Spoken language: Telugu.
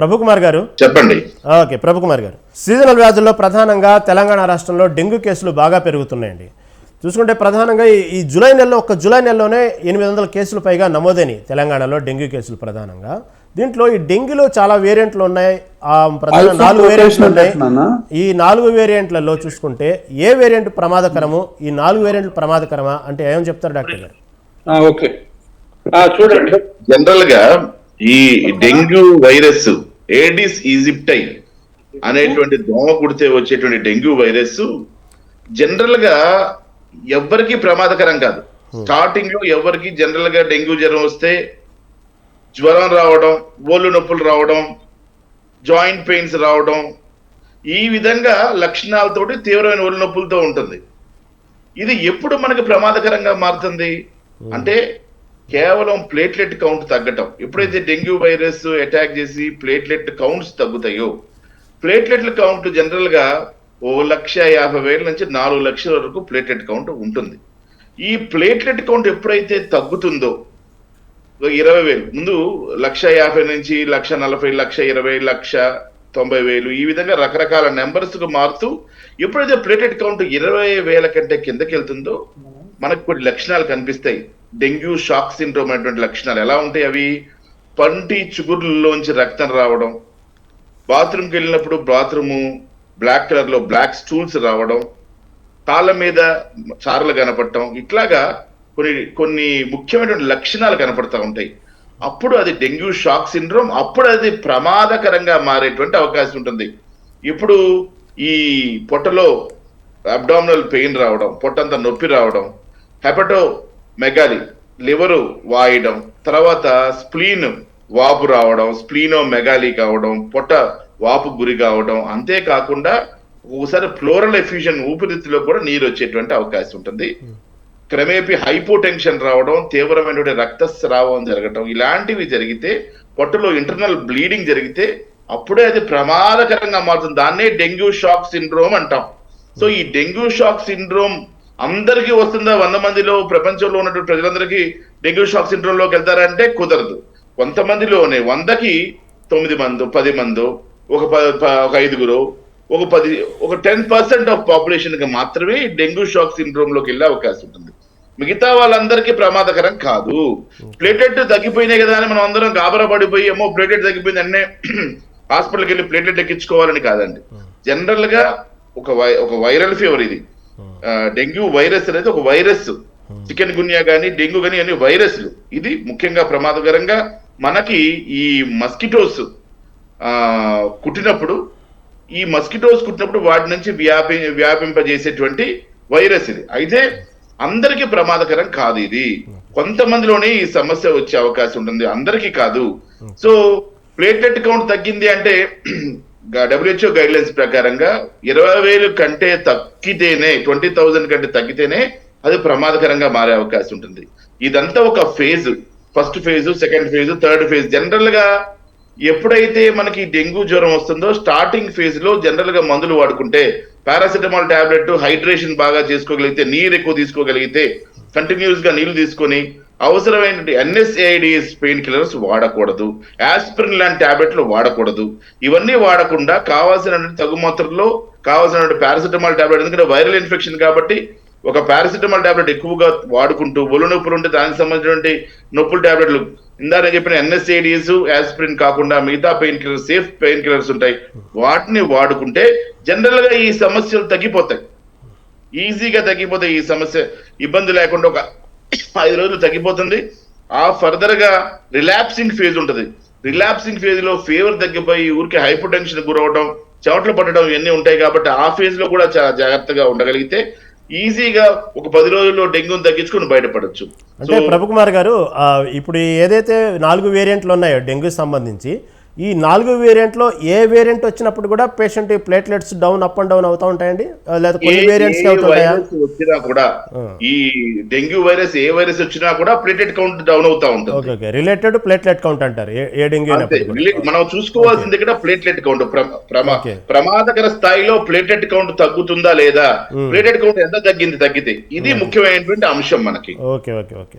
ప్రభుకుమార్ గారు? చెప్పండి. ఓకే ప్రభుకుమార్ గారు. సీజనల్ వ్యాధుల్లో ప్రధానంగా తెలంగాణ రాష్ట్రంలో డెంగ్యూ కేసులు బాగా పెరుగుతున్నాయండి. చూసుకుంటే ప్రధానంగా ఈ- జూలై నెలలో ఒక జూలై నెలలోనే ఎనిమిది వందల కేసులు పైగా నమోదైనవి తెలంగాణలో డెంగ్యూ కేసులు ప్రధానంగా. దీంట్లో ఈ డెంగ్యూలో చాలా వేరియంట్లు ఉన్నాయి. ఆ ప్రధాన నాలుగు వేరియంట్లు ఉన్నాయి? ఈ నాలుగు వేరియంట్లలో చూసుకుంటే ఏ వేరియంట్ ప్రమాదకరము ఈ నాలుగు వేరియంట్లు ప్రమాదకరమా అంటే ఏం చెప్తారు డాక్టర్ గారు? ఆ, ఓకే. చూడండి. జనరల్గా ఈ డెంగ్యూ వైరస్ ఏడిస్ ఈజిప్టై అనేటువంటి దోమ కుడితే వచ్చేటువంటి డెంగ్యూ వైరస్ జనరల్గా ఎవ్వరికి ప్రమాదకరం కాదు. స్టార్టింగ్లో ఎవరికి జనరల్గా డెంగ్యూ జ్వరం వస్తే జ్వరం రావడం ఒళ్ళు నొప్పులు రావడం జాయింట్ పెయిన్స్ రావడం ఈ విధంగా లక్షణాలతోటి తీవ్రమైన ఒళ్ళు నొప్పులతో ఉంటుంది. ఇది ఎప్పుడు మనకి ప్రమాదకరంగా మారుతుంది? అంటే కేవలం ప్లేట్లెట్ కౌంట్ తగ్గటం. ఎప్పుడైతే డెంగ్యూ వైరస్ అటాక్ చేసి ప్లేట్లెట్ కౌంట్స్ తగ్గుతాయో ప్లేట్లెట్ల కౌంట్ జనరల్గా ఓ లక్ష యాభై వేల నుంచి నాలుగు లక్షల వరకు ప్లేట్లెట్ కౌంట్ ఉంటుంది. ఈ ప్లేట్లెట్ కౌంట్ ఎప్పుడైతే తగ్గుతుందో ఇరవై వేలు ముందు లక్ష యాభై నుంచి లక్ష నలభై లక్ష ఇరవై లక్ష తొంభై వేలు ఈ విధంగా రకరకాల నెంబర్స్కు మారుతూ ఎప్పుడైతే ప్లేటెడ్ కౌంట్ ఇరవై వేల కంటే కిందకి వెళ్తుందో మనకు కొన్ని లక్షణాలు కనిపిస్తాయి. డెంగ్యూ షాక్ సిండ్రోమ్ అనేటువంటి లక్షణాలు ఎలా ఉంటాయి అవి? పంటి చిగుర్లలోంచి రక్తం రావడం బాత్రూమ్కి వెళ్ళినప్పుడు బాత్రూము బ్లాక్ కలర్లో బ్లాక్ స్టూల్స్ రావడం కాళ్ళ మీద చారలు కనపడటం ఇట్లాగా కొన్ని కొన్ని ముఖ్యమైనటువంటి లక్షణాలు కనపడతా ఉంటాయి. అప్పుడు అది డెంగ్యూ షాక్ సిండ్రోమ్ అప్పుడు అది ప్రమాదకరంగా మారేటువంటి అవకాశం ఉంటుంది. ఇప్పుడు ఈ పొట్టలో అబ్డామినల్ పెయిన్ రావడం పొట్టంతా నొప్పి రావడం హెపటో మెగాలి. లివరు వాయడం తర్వాత స్ప్లీన్ వాపు రావడం స్ప్లీనో మెగాలి కావడం పొట్ట వాపు గురి కావడం అంతేకాకుండా ఒకసారి ఫ్లోరల్ ఎఫ్యూజన్ ఊపిరితిత్తులో కూడా నీరు వచ్చేటువంటి అవకాశం ఉంటుంది. క్రమేపీ హైపోటెన్షన్ రావడం తీవ్రమైనటువంటి రక్తస్రావం జరగడం ఇలాంటివి జరిగితే పొట్టలో ఇంటర్నల్ బ్లీడింగ్ జరిగితే అప్పుడే అది ప్రమాదకరంగా మారుతుంది. దాన్నే డెంగ్యూ షాక్ సిండ్రోమ్ అంటాం. సో ఈ డెంగ్యూ షాక్ సిండ్రోమ్ అందరికీ వస్తుందా? వంద మందిలో ప్రపంచంలో ఉన్నటువంటి ప్రజలందరికీ డెంగ్యూ షాక్ సిండ్రోమ్లోకి వెళ్తారంటే కుదరదు. కొంతమందిలోనే వందకి తొమ్మిది మంది పది మంది ఒక ఒక ఐదుగురు ఒక పది ఒక టెన్ పర్సెంట్ ఆఫ్ పాపులేషన్కి మాత్రమే డెంగ్యూ షాక్ సిండ్రోమ్లోకి వెళ్ళే అవకాశం ఉంటుంది. మిగతా వాళ్ళందరికీ ప్రమాదకరం కాదు. ప్లేటెట్ తగ్గిపోయినాయి కదా అని మనం అందరం గాబరా పడిపోయి ఏమో ప్లేటెట్ తగ్గిపోయింది అన్నే హాస్పిటల్కి వెళ్ళి ప్లేటెట్ ఎక్కించుకోవాలని కాదండి. జనరల్గా ఒక వై ఒక వైరల్ ఫీవర్ ఇది. డెంగ్యూ వైరస్ అనేది ఒక వైరస్. చికెన్ గున్యా కానీ డెంగ్యూ కానీ అన్ని వైరస్లు. ఇది ముఖ్యంగా ప్రమాదకరంగా మనకి ఈ మస్కిటోస్ కుట్టినప్పుడు ఈ మస్కిటోస్ కుట్టినప్పుడు వాటి నుంచి వ్యాపి వ్యాపింపజేసేటువంటి వైరస్ ఇది. అయితే అందరికీ ప్రమాదకరం కాదు ఇది. కొంతమందిలోనే ఈ సమస్య వచ్చే అవకాశం ఉంటుంది అందరికీ కాదు. సో ప్లేట్లెట్ కౌంట్ తగ్గింది అంటే డబ్ల్యూహెచ్ఓ గైడ్ లైన్స్ ప్రకారంగా ఇరవై వేలు కంటే తగ్గితేనే ట్వంటీ థౌజండ్ కంటే తగ్గితేనే అది ప్రమాదకరంగా మారే అవకాశం ఉంటుంది. ఇదంతా ఒక phase first phase second phase third phase జనరల్గా ఎప్పుడైతే మనకి డెంగ్యూ జ్వరం వస్తుందో స్టార్టింగ్ ఫేజ్లో జనరల్గా మందులు వాడుకుంటే పారాసిటమాల్ టాబ్లెట్ హైడ్రేషన్ బాగా చేసుకోగలిగితే నీరు ఎక్కువ తీసుకోగలిగితే కంటిన్యూస్గా నీళ్ళు తీసుకొని అవసరమైన ఎన్ఎస్ఏఐడిఎస్ పెయిన్ కిల్లర్స్ వాడకూడదు ఆస్పిరిన్ లాంటి టాబ్లెట్లు వాడకూడదు. ఇవన్నీ వాడకుండా కావాల్సిన తగు మాత్రలో కావాల్సిన పారాసిటమాల్ టాబ్లెట్ ఎందుకంటే వైరల్ ఇన్ఫెక్షన్ కాబట్టి ఒక పారాసిటమాల్ టాబ్లెట్ ఎక్కువగా వాడుకుంటూ ఒళ్ళు నొప్పులు ఉంటే దానికి సంబంధించినటువంటి నొప్పుల టాబ్లెట్లు. ఇందాక చెప్పిన ఎన్ఎస్ఏడిఎస్ ఆస్పిరిన్ కాకుండా మిగతా pain killers safe pain killers ఉంటాయి. వాటిని వాడుకుంటే జనరల్గా ఈ సమస్యలు తగ్గిపోతాయి. ఈజీగా తగ్గిపోతాయి ఈ సమస్య ఇబ్బంది లేకుండా ఒక ఐదు రోజులు తగ్గిపోతుంది. ఆ ఫర్దర్గా రిలాప్సింగ్ ఫేజ్ ఉంటుంది. రిలాప్సింగ్ ఫేజ్లో ఫీవర్ తగ్గిపోయి ఊరికి హైపర్ టెన్షన్ గురవడం చెమటలు పట్టడం ఇవన్నీ ఉంటాయి కాబట్టి ఆ ఫేజ్లో కూడా చాలా జాగ్రత్తగా ఉండగలిగితే ఈజీగా ఒక పది రోజుల్లో డెంగ్యూని తగ్గించుకొని బయటపడొచ్చు. అంటే ప్రభుకుమార్ గారు ఆ, ఇప్పుడు ఏదైతే నాలుగు వేరియంట్లు ఉన్నాయో డెంగ్యూ సంబంధించి ఈ నాలుగు వేరియంట్లో ఏ వేరియంట్ వచ్చినప్పుడు కూడా patient platelets down up and down అవుతూ ఉంటాయండి? లేదా కొన్ని వేరియంట్స్ వచ్చినా కూడా. ఈ డెంగ్యూ వైరస్ ఏ వైరస్ వచ్చినా కూడా ప్లేటెడ్ కౌంట్ డౌన్ అవుతా ఉంటుంది. Okay okay. Related platelet count అంటారు. ఏ- డెంగ్యూ కూడా. మనం చూసుకోవాల్సింది ఇక్కడ ప్లేట్లెట్ కౌంట్. ప్రమాదకర స్థాయిలో ప్లేటెట్ కౌంట్ తగ్గుతుందా లేదా? ప్లేటెట్ కౌంట్ ఎంత తగ్గింది తగ్గితే? ఇది ముఖ్యమైనటువంటి అంశం మనకి. Okay okay okay.